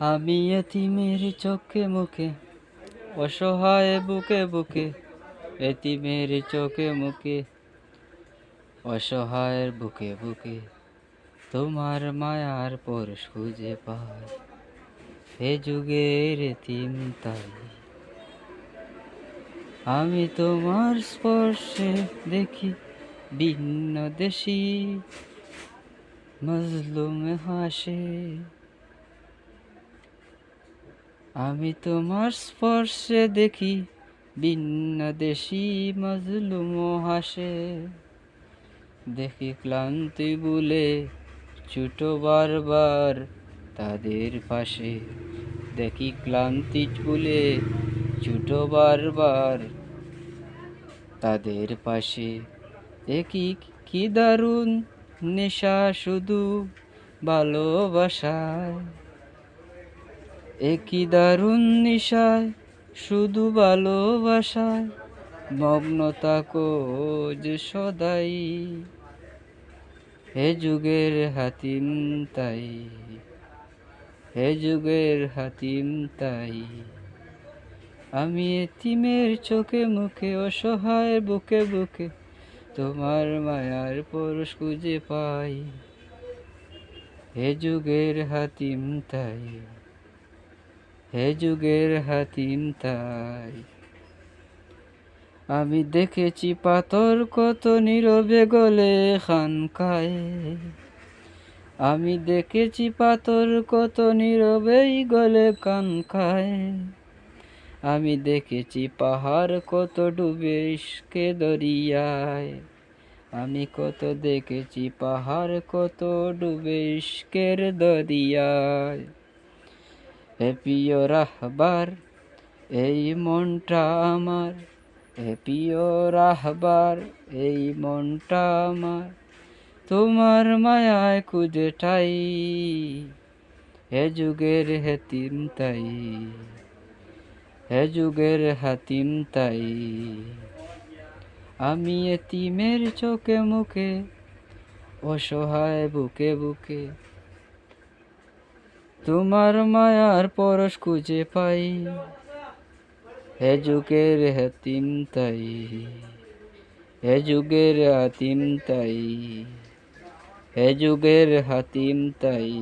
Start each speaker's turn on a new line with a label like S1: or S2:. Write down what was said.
S1: আমি এতি এতিমের চোখে মুখে, অসহায় বুকে বুকে এতি এতিমের চোখে মুখে, অসহায়ের বুকে বুকে, তোমার মায়ার পরশ খুঁজে পাই। হে যুগের এতিম তাই। আমি তোমার স্পর্শে দেখি ভিন্ন দেশি, মজলুম হাসে। আমি তোমার স্পর্শে দেখি ভিন্ন দেশি মজলুম হাসে। দেখি ক্লান্তি বলে ছোট বারবার তাদের পাশে। দেখি ক্লান্তি বলে ছোট বারবার তাদের পাশে। দেখি কি দারুণ নেশা শুধু ভালোবাসায়। একই দারুণ নিশায়, শুধু ভালোবাসায়, মগ্নতা কোজ সদাই। হে যুগের হাতিম, তাই। হে যুগের হাতিম, তাই। আমি এতিমের চোখে মুখে, অসহায় বুকে বুকে তোমার মায়ার পরশ খুঁজে পাই। হে যুগের হাতিম, তাই। হে যুগের হাতিম তাই আমি দেখেছি পাথর কত নীরবে গলে খানকায়। আমি দেখেছি পাথর কত নীরবেই গলে কান খায় আমি দেখেছি পাহাড় কত ডুবে ইস্কে দরিয়ায়। আমি কত দেখেছি পাহাড় কত ডুবে ইস্কের দরিয়ায়। হে প্রিয় রাহবার, এই মনটা আমার। হে প্রিয় রাহবার, এই মনটা আমার। তোমার মায়ায় খুঁজে ঠাই, হে যুগের হেতিম তাই, হে যুগের হাতিম তাই। আমি এতিমের চোখে মুখে, অসহায় বুকে বুকে তোমার মায়ার পরশ খুঁজে পাই। হে যুগের হাতিম তাই, হে যুগের হাতিম তাই, হে যুগের হাতিম তাই।